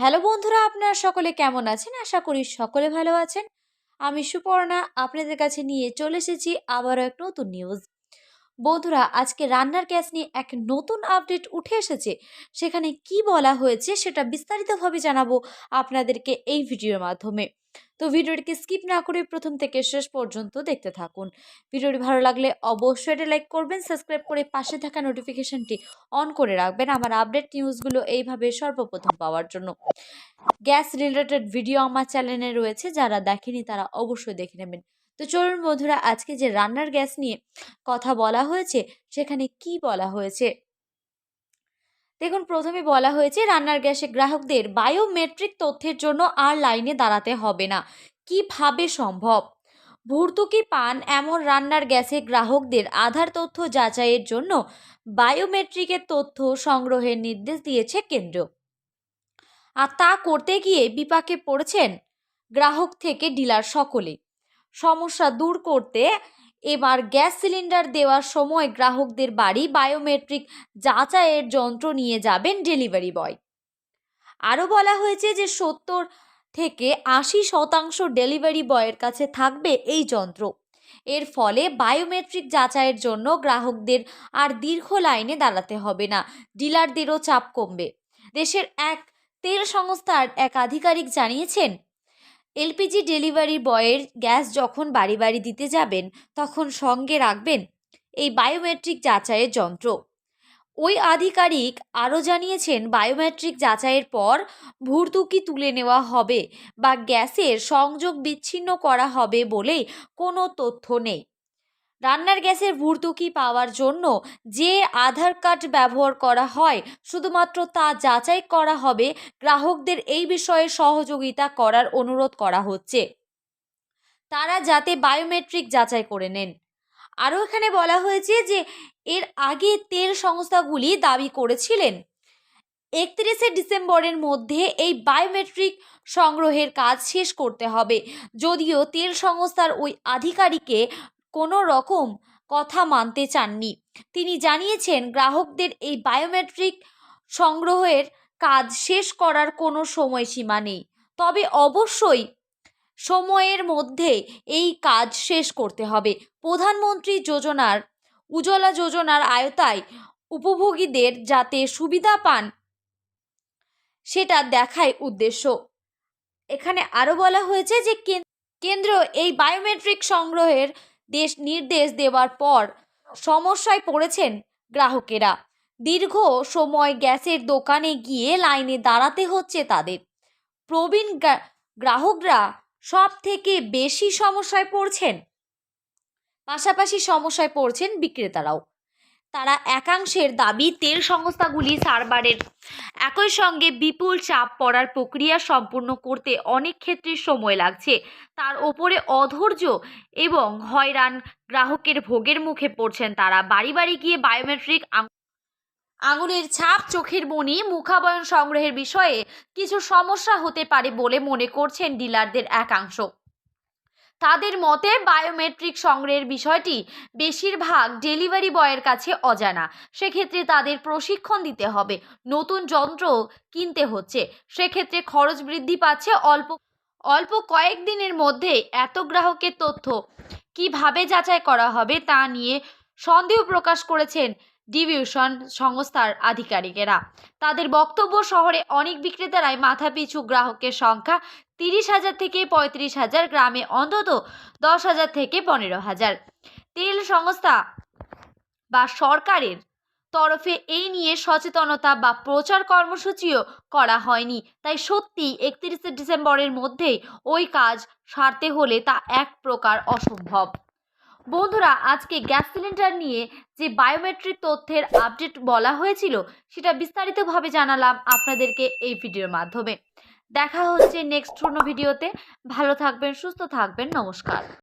Hello বন্ধুরা, আপনারা সকলে কেমন আছেন? আশা করি সকলে ভালো আছেন। আমি সুপর্ণা, আপনাদের কাছে নিয়ে চলে এসেছি আবারও এক নতুন নিউজ বন্ধুরা, আজকে রান্নার গ্যাস নিয়ে এক নতুন আপডেট উঠে এসেছে। সেখানে কি বলা হয়েছে সেটা বিস্তারিতভাবে জানাব আপনাদেরকে এই ভিডিওর মাধ্যমে। তো ভিডিওটিকে স্কিপ না করে প্রথম থেকে শেষ পর্যন্ত দেখতে থাকুন। ভিডিওটি ভালো লাগলে অবশ্যই এটা লাইক করবেন, সাবস্ক্রাইব করে পাশে থাকা নোটিফিকেশনটি অন করে রাখবেন আমার আপডেট নিউজগুলো এইভাবে সর্বপ্রথম পাওয়ার জন্য। গ্যাস রিলেটেড ভিডিও আমার চ্যানেলে রয়েছে, যারা দেখেনি তারা অবশ্যই দেখে নেবেন। তো চলুন বন্ধুরা, আজকে যে রান্নার গ্যাস নিয়ে কথা বলা হয়েছে, সেখানে কি বলা হয়েছে? দেখুন, প্রথমে বলা হয়েছে, রান্নার গ্যাসে গ্রাহকদের বায়োমেট্রিক তথ্যের জন্য আর লাইনে দাঁড়াতে হবে না। কীভাবে সম্ভব? ভর্তুকি পান? এমন রান্নার গ্যাসে গ্রাহকদের আধার তথ্য যাচাইয়ের জন্য বায়োমেট্রিকের তথ্য সংগ্রহের নির্দেশ দিয়েছে কেন্দ্র। আর তা করতে গিয়ে বিপাকে পড়েছেন গ্রাহক থেকে ডিলার সকলে। সমস্যা দূর করতে এবার গ্যাস সিলিন্ডার দেওয়ার সময় গ্রাহকদের বাড়ি বায়োমেট্রিক যাচাইয়ের যন্ত্র নিয়ে যাবেন ডেলিভারি বয়। আরও বলা হয়েছে যে সত্তর থেকে আশি শতাংশ ডেলিভারি বয়ের কাছে থাকবে এই যন্ত্র। এর ফলে বায়োমেট্রিক যাচাইয়ের জন্য গ্রাহকদের আর দীর্ঘ লাইনে দাঁড়াতে হবে না, ডিলারদেরও চাপ কমবে। দেশের এক তেল সংস্থার এক আধিকারিক জানিয়েছেন এলপিজি ডেলিভারি বয়ের গ্যাস যখন বাড়ি বাড়ি দিতে যাবেন, তখন সঙ্গে রাখবেন এই বায়োমেট্রিক যাচাইয়ের যন্ত্র। ওই আধিকারিক আরও জানিয়েছেন, বায়োমেট্রিক যাচাইয়ের পর ভর্তুকি তুলে নেওয়া হবে বা গ্যাসের সংযোগ বিচ্ছিন্ন করা হবে বলে কোনো তথ্য নেই। রান্নার গ্যাসের ভর্তুকি পাওয়ার জন্য যে আধার কার্ড ব্যবহার করা হয়, শুধুমাত্র তা যাচাই করা হবে, গ্রাহকদের এই বিষয়ে সহযোগিতা করার অনুরোধ করা হচ্ছে। তারা যাতে বায়োমেট্রিক যাচাই করে নেন। আরও এখানে বলা হয়েছে যে, এর আগে তেল সংস্থাগুলি দাবি করেছিলেন, একত্রিশে ডিসেম্বরের মধ্যে এই বায়োমেট্রিক সংগ্রহের কাজ শেষ করতে হবে, যদিও তেল সংস্থার ওই আধিকারিকে কোনো রকম কথা মানতে চাননি। তিনি জানিয়েছেন, গ্রাহকদের এই বায়োমেট্রিক সংগ্রহের কাজ শেষ করার কোনো সময়সীমা নেই। তবে অবশ্যই সময়ের মধ্যে এই কাজ শেষ করতে হবে। প্রধানমন্ত্রী যোজনার, উজ্জ্বলা যোজনার আয়তায় উপভোগীদের যাতে সুবিধা পান, সেটা দেখাই উদ্দেশ্য। এখানে আরও বলা হয়েছে যে কেন্দ্র এই বায়োমেট্রিক সংগ্রহের দেশ নির্দেশ দেওয়ার পর সমস্যায় পড়েছেন গ্রাহকেরা। দীর্ঘ সময় গ্যাসের দোকানে গিয়ে লাইনে দাঁড়াতে হচ্ছে তাদের। প্রবীণ গ্রাহকরা সব থেকে বেশি সমস্যায় পড়ছেন? পাশাপাশি সমস্যায় পড়ছেন বিক্রেতারাও। তারা একাংশের দাবি তেল সংস্থাগুলি সার্ভারের একই সঙ্গে বিপুল চাপ পড়ার প্রক্রিয়া সম্পূর্ণ করতে অনেক ক্ষেত্রে সময় লাগছে। তার ওপরে অধৈর্য এবং হয়রান গ্রাহকের ভোগের মুখে পড়ছেন তারা। বাড়ি বাড়ি গিয়ে বায়োমেট্রিক আঙুলের ছাপ চোখের মনি মুখাবয়ন সংগ্রহের বিষয়ে কিছু সমস্যা হতে পারে বলে মনে করছেন ডিলারদের একাংশ। তাদের মতে বায়োমেট্রিক সংগ্রহের বিষয়টি বেশিরভাগ ডেলিভারি বয়ের কাছে অজানা। সেক্ষেত্রে তাদের প্রশিক্ষণ দিতে হবে। নতুন যন্ত্র কিনতে হচ্ছে। সেক্ষেত্রে খরচ বৃদ্ধি পাচ্ছে। অল্প অল্প কয়েকদিনের মধ্যে এত গ্রাহকের তথ্য কীভাবে যাচাই করা হবে তা নিয়ে সন্দেহ প্রকাশ করেছেন ডিভিউশন সংস্থার আধিকারিকেরা। তাদের বক্তব্য, শহরে অনেক বিক্রেতারাই মাথাপিছু গ্রাহকের সংখ্যা তিরিশ হাজার থেকে পঁয়ত্রিশ হাজার, গ্রামে অন্তত দশ হাজার থেকে পনেরো হাজার। তেল সংস্থা বা সরকারের তরফে এই নিয়ে সচেতনতা বা প্রচার কর্মসূচিও করা হয়নি। তাই সত্যি একত্রিশে ডিসেম্বরের মধ্যেই ওই কাজ সারতে হলে তা এক প্রকার অসম্ভব। বন্ধুরা, আজকে গ্যাস সিলিন্ডার নিয়ে যে বায়োমেট্রিক তথ্যের আপডেট বলা হয়েছিল, সেটা বিস্তারিতভাবে জানালাম আপনাদেরকে এই ভিডিওর মাধ্যমে। দেখা হচ্ছে নেক্সট অন্য ভিডিওতে। ভালো থাকবেন, সুস্থ থাকবেন, নমস্কার।